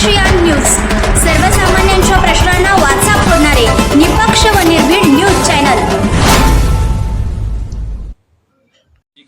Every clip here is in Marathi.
ASEAN news. सर्वसामान्यांच्या प्रश्नांना वाचा फोडणारे निपक्ष व निर्भीड न्यूज चॅनल.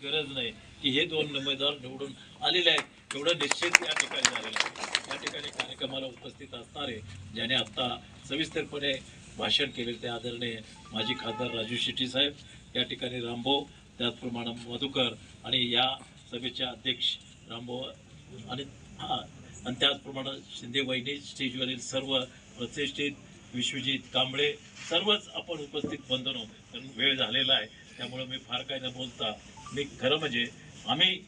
गरज नाही की हे दोन उमेदवार निवडून आलेले आहेत. एवढं निश्चित या ठिकाणी झालेलं आहे. या ठिकाणी कार्यक्रमाला उपस्थित असणारे ज्याने आत्ता सविस्तरपणे भाषण केले ते आदरणीय माजी खासदार राजू शेट्टी साहेब या ठिकाणी रामभाऊ त्याचप्रमाणे मधुकर आणि या सभेच्या अध्यक्ष रामभाऊ आणि हां आणि त्याचप्रमाणे शिंदे वहिनी स्टेजवरील सर्व प्रतिष्ठित विश्वजित कांबळे सर्वच आपण उपस्थित बंधनो कारण वेळ झालेला आहे. त्यामुळे मी फार काही न बोलता मी खरं म्हणजे आम्ही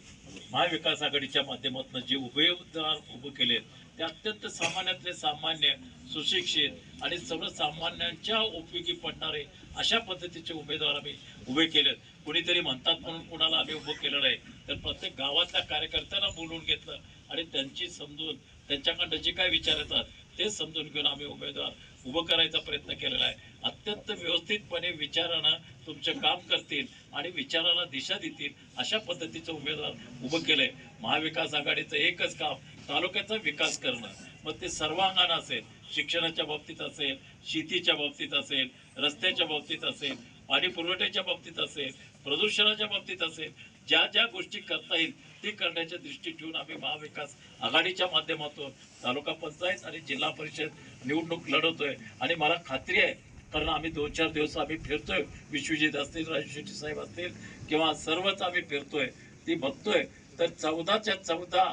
महाविकास आघाडीच्या माध्यमातून जे उमेदवार उभे केले ते अत्यंत सामान्यातले सामान्य सुशिक्षित आणि सर्वसामान्यांच्या उपयोगी पडणारे अशा पद्धतीचे उमेदवार आम्ही उभे केलेत. कुणीतरी म्हणतात म्हणून कुणाला आम्ही उभं केलं नाही तर प्रत्येक गावातल्या कार्यकर्त्यांना बोलवून घेतलं आणि त्यांची समजून त्यांच्याकडनं जे काय विचार येतात ते समजून घेऊन आम्ही उमेदवार उभं करायचा प्रयत्न केलेला आहे. अत्यंत व्यवस्थितपणे विचारानं तुमचं काम करतील आणि विचाराला दिशा देतील अशा पद्धतीचं उमेदवार उभं केलंय. महाविकास आघाडीचं एकच काम तालुक्याचा विकास करणं. मग ते सर्वांगानं असेल शिक्षणाच्या बाबतीत असेल शेतीच्या बाबतीत असेल रस्त्याच्या बाबतीत असेल पाणी पुरवठ्याच्या बाबतीत असेल प्रदूषणाच्या बाबतीत असेल ज्या ज्या गोष्टी करता येईल ते करण्याच्या दृष्टी ठेवून आम्ही महाविकास आघाडीच्या माध्यमातून तालुका पंचायत आणि जिल्हा परिषद निवडणूक लढवतोय. आणि मला खात्री आहे कारण आम्ही दोन चार दिवस आम्ही फिरतोय. विश्वजित असतील राजू शेट्टी साहेब असतील किंवा सर्वच आम्ही फिरतोय. ती बघतोय. तर चौदाच्या चौदा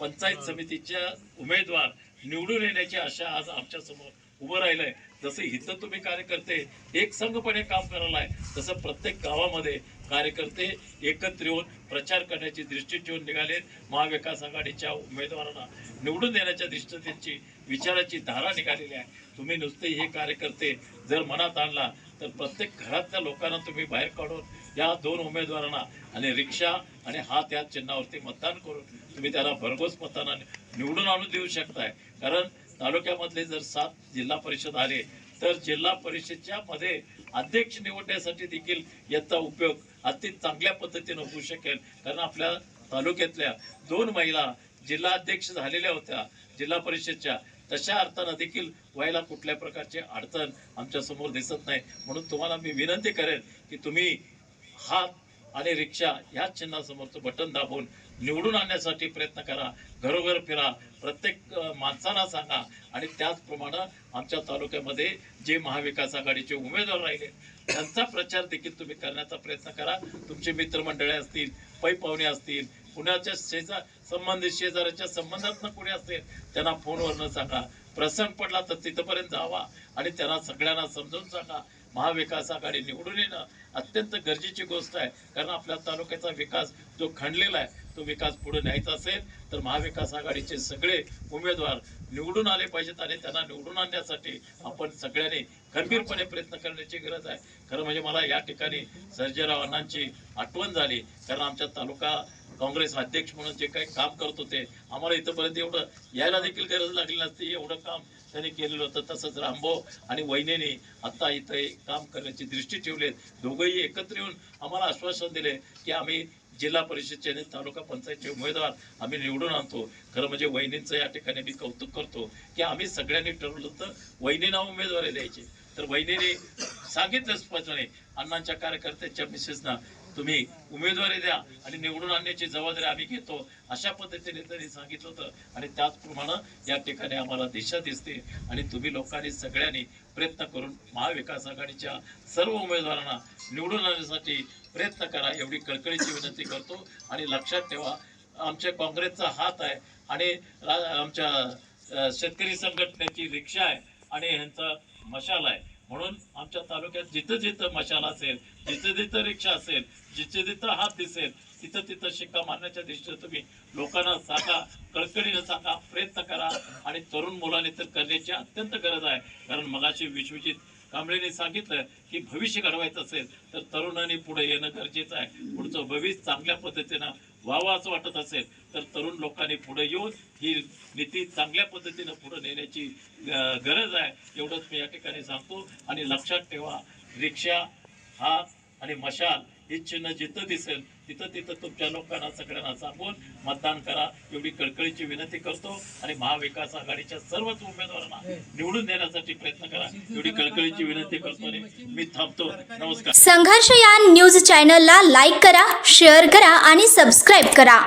पंचायत समितीच्या उमेदवार निवडून येण्याची आशा आज आमच्यासमोर उभं राहिलंय. जसं इथं तुम्ही कार्यकर्ते एक संघपणे काम करायला आहे तसं प्रत्येक गावामध्ये कार्यकर्ते एकत्र येऊन प्रचार करण्याची दृष्टी ठेवून निघालेत महाविकास आघाडीच्या उमेदवारांना निवडून देण्याच्या दृष्टीने त्यांची विचाराची धारा निघालेली आहे. तुम्ही नुसते हे कार्यकर्ते जर मनात आणला तर प्रत्येक घरातल्या लोकांना तुम्ही बाहेर काढून या दोन उमेदवारांना आणि रिक्षा आणि हात या चिन्हावरती मतदान करून तुम्ही त्याला भरघोस मताना निवडून आणून देऊ शकताय. कारण तालुक्यामधले जर सात जिल्हा परिषद आले तर जिल्हा परिषदच्या मध्ये अध्यक्ष निवडण्यासाठी देखील याचा उपयोग अति चांगल्या पद्धतीने होऊ शकेल. कारण आपल्या तालुक्यातल्या दोन महिला जिल्हा अध्यक्ष झालेल्या होत्या जिल्हा परिषदच्या. तशा अर्थानं देखील व्हायला कुठल्या प्रकारची अडचण आमच्यासमोर दिसत नाही. म्हणून तुम्हाला मी विनंती करेन की तुम्ही हा आणि रिक्षा ह्या चिन्हासमोरचं बटन दाबून निवडून आणण्यासाठी प्रयत्न करा. घरोघर फिरा. प्रत्येक माणसाला सांगा. आणि त्याचप्रमाणे आमच्या तालुक्यामध्ये जे महाविकास आघाडीचे उमेदवार राहिले त्यांचा प्रचार देखील तुम्ही करण्याचा प्रयत्न करा. तुमचे मित्रमंडळे असतील पै पाहुणे असतील कुणाच्या शेजार संबंधित शेजाऱ्याच्या संबंधात कुणी असतील त्यांना फोनवरनं सांगा. प्रसंग पडला तर तिथपर्यंत जावा. आणि त्यांना सगळ्यांना समजून सांगा. महाविकास आघाडी निवडून येणं अत्यंत गरजेची गोष्ट आहे. कारण आपल्या तालुक्याचा विकास जो खंडलेला आहे तो विकास पुढे न्यायचा असेल तर महाविकास आघाडीचे सगळे उमेदवार निवडून आले पाहिजेत आणि त्यांना निवडून आणण्यासाठी आपण सगळ्यांनी खंबीरपणे प्रयत्न करण्याची गरज आहे. खरं म्हणजे मला या ठिकाणी सर्जेराव अण्णांची आठवण झाली. कारण आमच्या तालुका काँग्रेस अध्यक्ष म्हणून जे काही काम करत होते आम्हाला इथंपर्यंत एवढं यायला देखील गरज लागली नसती. एवढं काम त्यांनी केलेलं होतं. तसंच रामभाऊ आणि वहिनीने आता इथं काम करण्याची दृष्टी ठेवली दोघंही एकत्र येऊन आम्हाला आश्वासन दिले की आम्ही जिल्हा परिषदचे आणि तालुका पंचायतचे उमेदवार आम्ही निवडून आणतो. खरं म्हणजे वहिनींचं या ठिकाणी मी कौतुक करतो की आम्ही सगळ्यांनी ठरवलं होतं वहिनींना उमेदवारी द्यायची. तर वहिनीने सांगितलं स्पष्टपणे अण्णांच्या कार्यकर्त्यांच्या मिसेसना तुम्ही उमेदवारी द्या आणि निवडून आणण्याची जबाबदारी आम्ही घेतो. अशा पद्धतीने त्यांनी सांगितलं होतं. आणि त्याचप्रमाणे या ठिकाणी आम्हाला दिशा दिसते. आणि तुम्ही लोकांनी सगळ्यांनी प्रयत्न करून महाविकास आघाडीच्या सर्व उमेदवारांना निवडून आणण्यासाठी प्रयत्न करा. एवढी कळकळीची विनंती करतो. आणि लक्षात ठेवा आमच्या काँग्रेसचा हात आहे आणि आमच्या शेतकरी संघटनेची रिक्षा आहे आणि ह्यांचा मशाल आहे. म्हणून आमच्या तालुक्यात जिथं जिथं मशाल असेल जिथं जिथं रिक्षा असेल जिथे जिथं हात दिसेल तिथं तिथं शिक्का मारण्याच्या दृष्टीने तुम्ही लोकांना सांगा कडकडीनं सांगा प्रयत्न करा आणि तरुण मुलांनी तर करण्याची अत्यंत गरज आहे. कारण मगाशी विश्वजित कांबळेने सांगितलं की भविष्य घडवायचं असेल तर तरुणांनी पुढे येणं गरजेचं आहे. पुढचं भविष्य चांगल्या पद्धतीनं व्हावा असं वाटत असेल तर तरुण लोकांनी पुढे येऊन ही नीती चांगल्या पद्धतीनं पुढे नेण्याची गरज आहे. एवढंच मी या ठिकाणी सांगतो. आणि लक्षात ठेवा रिक्षा हात आणि मशाल हे चिन्ह जिथं दिसेल तिथं तिथं तुमच्या लोकांना सगळ्यांना सांगून मतदान करा. एवढी कळकळीची विनंती करतो आणि महाविकास आघाडीच्या सर्वच उमेदवारांना निवडून देण्यासाठी प्रयत्न करा. एवढी कळकळीची विनंती करतो आणि मी थांबतो. नमस्कार. संघर्ष या न्यूज चॅनलला लाईक करा शेअर करा आणि सबस्क्राईब करा.